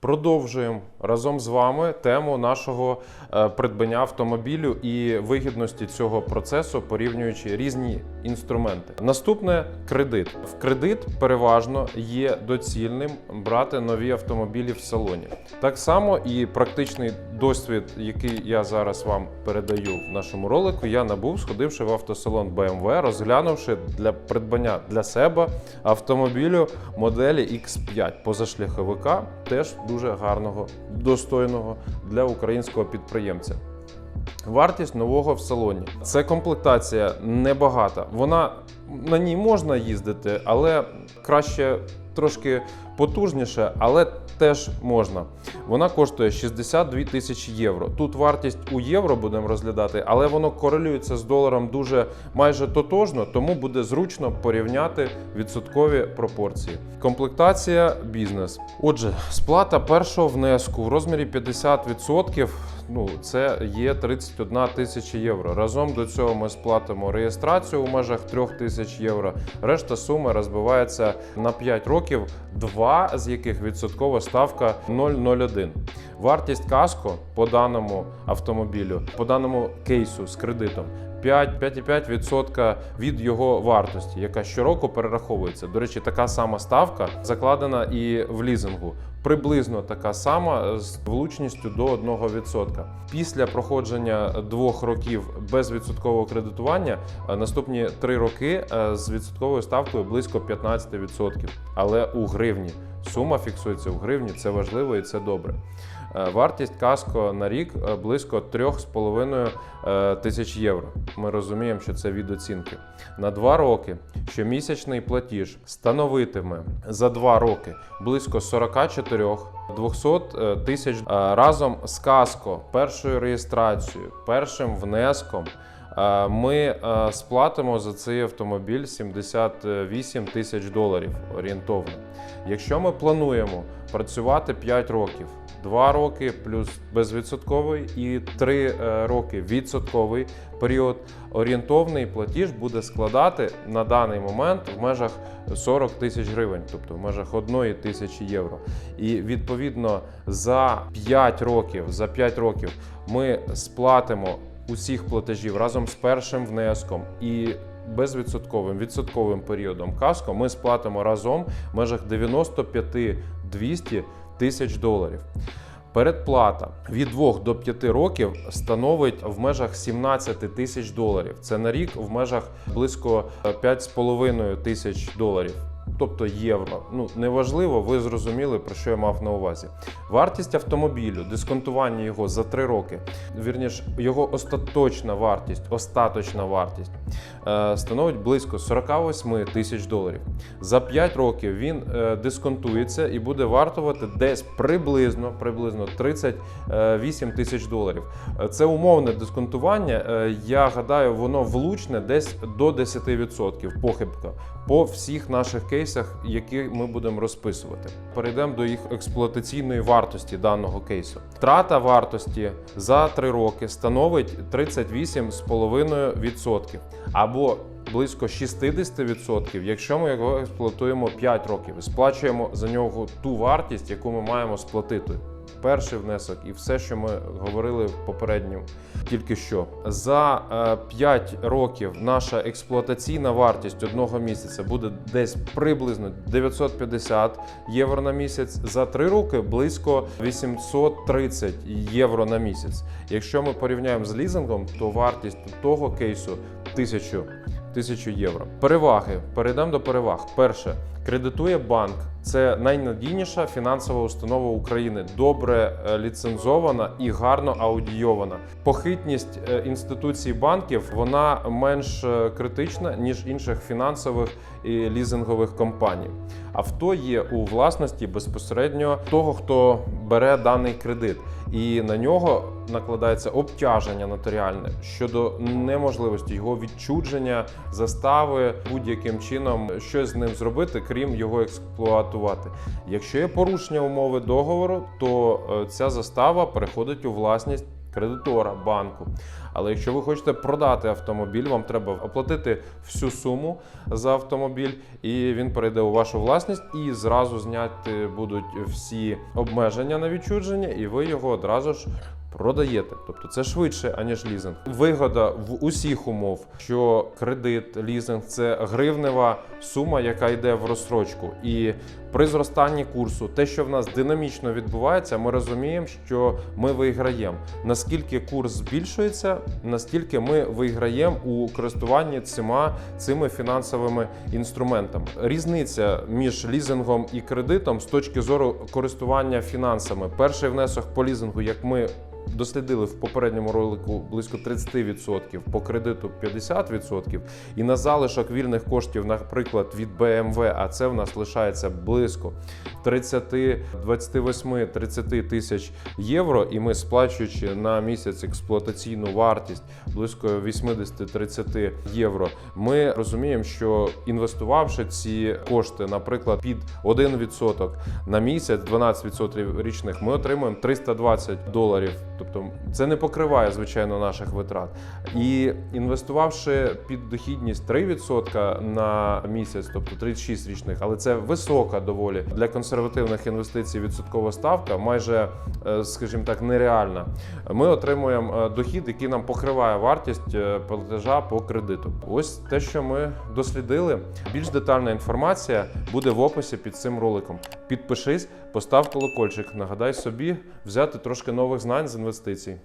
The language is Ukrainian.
Продовжуємо разом з вами тему нашого е, придбання автомобілю і вигідності цього процесу, порівнюючи різні інструменти. Наступне кредит. В кредит переважно є доцільним брати нові автомобілі в салоні. Так само і практичний досвід, який я зараз вам передаю в нашому ролику, я набув, сходивши в автосалон BMW, розглянувши для придбання для себе автомобілю моделі X5 позашляховика, теж дуже гарного, достойного для українського підприємця. Вартість нового в салоні. Це комплектація небагата. Вона на ній можна їздити, але краще трошки потужніше, але теж можна. Вона коштує 62 тисячі євро. Тут вартість у євро будемо розглядати, але воно корелюється з доларом дуже майже тотожно, тому буде зручно порівняти відсоткові пропорції. Комплектація бізнес. Отже, сплата першого внеску в розмірі 50%. Ну, це є 31 тисяча євро. Разом до цього ми сплатимо реєстрацію у межах 3 тисяч євро. Решта суми розбивається на 5 років, два з яких відсоткова ставка 0,01. Вартість каско по даному автомобілю, по даному кейсу з кредитом 5-5,5% від його вартості, яка щороку перераховується. До речі, така сама ставка закладена і в лізингу. Приблизно така сама з влучністю до 1%. Після проходження двох років безвідсоткового кредитування е, наступні три роки е, з відсотковою ставкою близько 15%. Але у гривні сума фіксується в гривні. Це важливо і це добре. Е, Вартість каско на рік е, близько 3,5 е, тисяч євро. Ми розуміємо, що це від оцінки. На 2 роки щомісячний платіж становитиме за 2 роки близько 44 200 е, тисяч разом з каско, першою реєстрацією, першим внеском. Ми сплатимо за цей автомобіль 78 тисяч доларів орієнтовно. Якщо ми плануємо працювати 5 років, 2 роки плюс безвідсотковий і 3 е, роки відсотковий період, орієнтовний платіж буде складати на даний момент в межах 40 тисяч гривень, тобто в межах 1 тисячі євро. І відповідно за 5 років, за 5 років ми сплатимо усіх платежів разом з першим внеском і безвідсотковим відсотковим періодом каско ми сплатимо разом в межах 95-200 тисяч доларів. Передплата від 2 до 5 років становить в межах 17 тисяч доларів. Це на рік в межах близько 5,5 тисяч доларів. Тобто євро. Ну неважливо, ви зрозуміли, про що я мав на увазі. Вартість автомобілю, дисконтування його за 3 роки, вірніш, його остаточна вартість, остаточна вартість е, становить близько 48 тисяч доларів. За 5 років він е, дисконтується і буде вартувати десь приблизно, приблизно 38 тисяч доларів. Е, Це умовне дисконтування. Е, Я гадаю, воно влучне десь до 10% похибка по всіх наших кейсах, які ми будемо розписувати. Перейдемо до їх експлуатаційної вартості даного кейсу. Втрата вартості за 3 роки становить 38,5% або близько 60%, якщо ми його експлуатуємо 5 років і сплачуємо за нього ту вартість, яку ми маємо сплатити. Перший внесок і все, що ми говорили в попередньому тільки що. За е, 5 років наша експлуатаційна вартість одного місяця буде десь приблизно 950 євро на місяць. За 3 роки близько 830 євро на місяць. Якщо ми порівняємо з лізингом, то вартість того кейсу 1000 1000 євро. Переваги. Перейдемо до переваг. Перше, кредитує банк. Це найнадійніша фінансова установа України, добре е, ліцензована і гарно аудійована. Похитність е, інституцій банків вона менш е, критична ніж інших фінансових і лізингових компаній. Авто є у власності безпосередньо того, хто бере даний кредит, і на нього накладається обтяження нотаріальне щодо неможливості його відчудження, застави будь-яким чином щось з ним зробити, крім його експлуатувати. Якщо є порушення умови договору, то е, ця застава переходить у власність кредитора, банку. Але якщо ви хочете продати автомобіль, вам треба оплатити всю суму за автомобіль, і він перейде у вашу власність, і зразу зняти будуть всі обмеження на відчудження, і ви його одразу ж. Продаєте, тобто це швидше, аніж лізинг. Вигода в усіх умов, що кредит, лізинг це гривнева сума, яка йде в розстрочку. І при зростанні курсу, те, що в нас динамічно відбувається, ми розуміємо, що ми виграємо. Наскільки курс збільшується, настільки ми виграємо у користуванні цими, цими фінансовими інструментами. Різниця між лізингом і кредитом з точки зору користування фінансами. Перший внесок по лізингу, як ми дослідили в попередньому ролику близько 30%, по кредиту 50%, і на залишок вільних коштів, наприклад, від BMW, а це в нас лишається близько 30, 28, 30 тисяч євро, і ми сплачуючи на місяць експлуатаційну вартість близько 80-30 євро, ми розуміємо, що інвестувавши ці кошти, наприклад, під 1% на місяць, 12% річних, ми отримуємо 320 доларів. Тобто це не покриває звичайно наших витрат. І інвестувавши під дохідність 3% на місяць, тобто 36 річних, але це висока доволі для консервативних інвестицій. Відсоткова ставка майже, е, скажімо так, нереальна. Ми отримуємо е, дохід, який нам покриває вартість е, платежа по кредиту. Ось те, що ми дослідили. Більш детальна інформація буде в описі під цим роликом. Підпишись, постав колокольчик. Нагадай собі взяти трошки нових знань з інвестицій.